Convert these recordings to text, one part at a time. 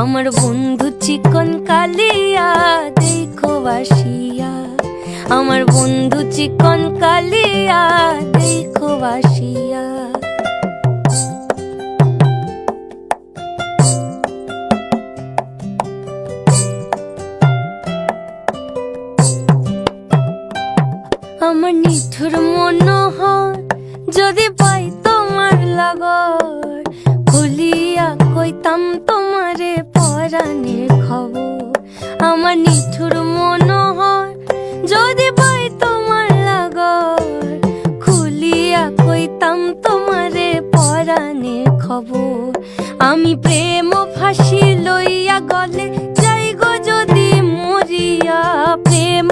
আমার বন্ধু চিকন কালিয়া, দেখো বাসিয়া। আমার বন্ধু চিকন কালিয়া, দেখো বাসিয়া। আমার নিঠুর মনোহর, যদি পরাণের খবর। আমি প্রেম লইয়া গলে যাই গো যদি মরিয়া। প্রেম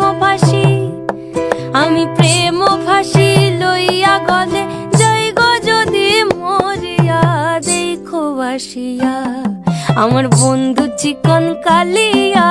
আমি প্রেম ফাঁসি লইয়া গলে যাই গো যদি মরিয়া। দেখো বাসিয়া আমার বন্ধু চিকন কালিয়া